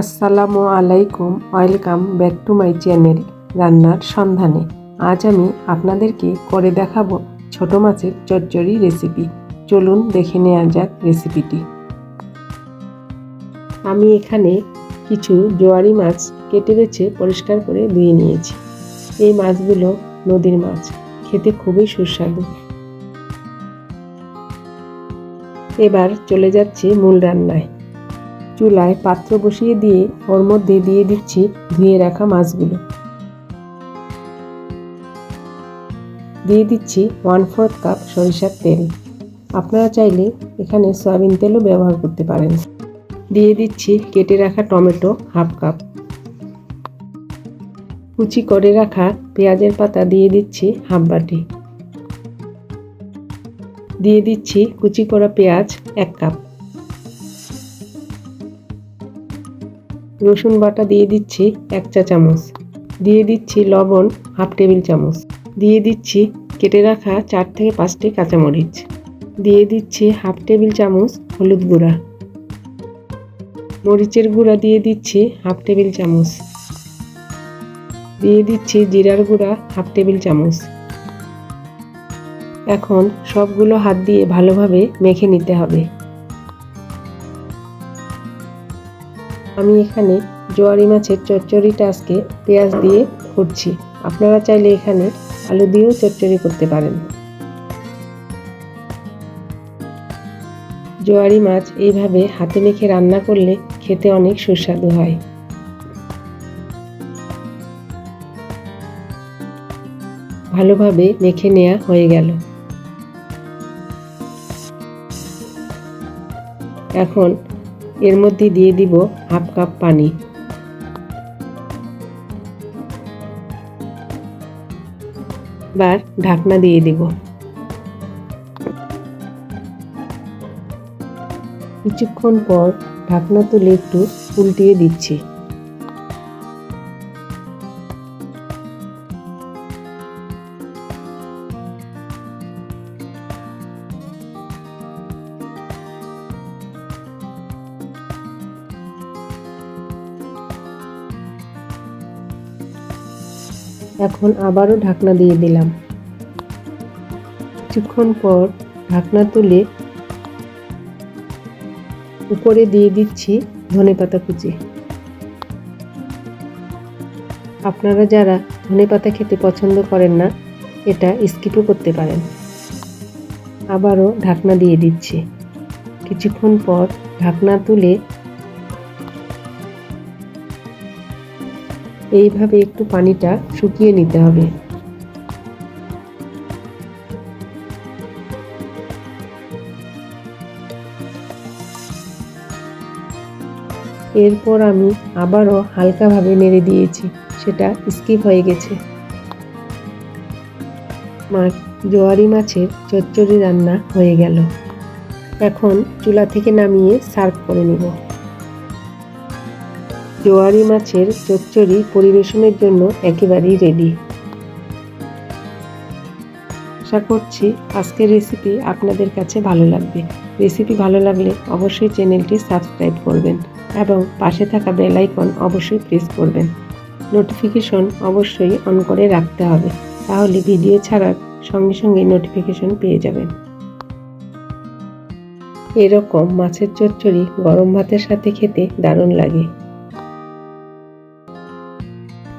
আসসালামু আলাইকুম, welcome back to my channel রান্নার সন্ধানে। আজ আমি আপনাদেরকে করে দেখাবো ছোট মাছের চচ্চড়ি রেসিপি। চলুন দেখে নেওয়া যাক রেসিপিটি। আমি এখানে কিছু জোয়ারি মাছ কেটে বেছে পরিষ্কার করে ধুয়ে নিয়েছি। এই মাছগুলো নদীর মাছ, খেতে খুবই সুস্বাদু। এবার চলে যাচ্ছে মূল রান্নায়। চুলায় পাত্র বসিয়ে দিয়ে ওর মধ্যে দিয়ে দিচ্ছি ধুয়ে রাখা মাছগুলো। দিয়ে দিচ্ছি ওয়ান ফোর্থ কাপ সরিষার তেল। আপনারা চাইলে এখানে সয়াবিন তেলও ব্যবহার করতে পারেন। দিয়ে দিচ্ছি কেটে রাখা টমেটো হাফ কাপ কুচি করে রাখা পেঁয়াজের পাতা দিয়ে দিচ্ছি হাফ বাটি। দিয়ে দিচ্ছি কুচি করা পেঁয়াজ এক কাপ রসুন বাটা দিয়ে দিচ্ছি এক চা চামচ। দিয়ে দিচ্ছি লবণ হাফ টেবিল চামচ। দিয়ে দিচ্ছি কেটে রাখা চার থেকে পাঁচটি কাঁচামরিচ। দিয়ে দিচ্ছি হাফ টেবিল চামচ হলুদ গুঁড়া। মরিচের গুঁড়া দিয়ে দিচ্ছি হাফ টেবিল চামচ। দিয়ে দিচ্ছি জিরার গুঁড়া হাফ টেবিল চামচ। এখন সবগুলো হাত দিয়ে ভালোভাবে মেখে নিতে হবে। আমি এখানে জোয়ারি মাছের চচ্চড়িটা আজকে পেঁয়াজ দিয়ে করছি আপনারা চাইলে এখানে আলু দিয়েও চচ্চড়ি করতে পারেন। জোয়ারি মাছ এইভাবে হাতে মেখে রান্না করলে খেতে অনেক সুস্বাদু হয়। ভালোভাবে মেখে নেওয়া হয়ে গেল। এখন এর মধ্যে দিয়ে দিব হাফ কাপ পানি। এবার ঢাকনা দিয়ে দিব। কিছুক্ষণ পর ঢাকনা তুলে একটু উল্টিয়ে দিচ্ছি। এখন আবারও ঢাকনা দিয়ে দিলাম। কিছুক্ষণ পর ঢাকনা তুলে উপরে দিয়ে দিচ্ছি ধনে পাতা কুচি। আপনারা যারা ধনে পাতা খেতে পছন্দ করেন না, এটা স্কিপও করতে পারেন। আবারও ঢাকনা দিয়ে দিচ্ছি। কিছুক্ষণ পর ঢাকনা তুলে এইভাবে একটু পানিটা শুকিয়ে নিতে হবে। এরপর আমি আবারও হালকাভাবে নেড়ে দিয়েছি, সেটা স্কিপ হয়ে গেছে। মাছ জোয়ারি মাছের চচ্চড়ি রান্না হয়ে গেল। এখন চুলা থেকে নামিয়ে সার্ভ করে নিব। জোয়ারি মাছের চচ্চড়ি পরিবেশনের জন্য একেবারেই রেডি আশা করছি আজকের রেসিপি আপনাদের কাছে ভালো লাগবে। রেসিপি ভালো লাগলে অবশ্যই চ্যানেলটি সাবস্ক্রাইব করবেন এবং পাশে থাকা বেল আইকন অবশ্যই প্রেস করবেন। নোটিফিকেশন অবশ্যই অন করে রাখতে হবে, তাহলে ভিডিও ছাড়ার সঙ্গে সঙ্গে নোটিফিকেশন পেয়ে যাবেন। এরকম মাছের চচ্চড়ি গরম ভাতের সাথে খেতে দারুণ লাগে।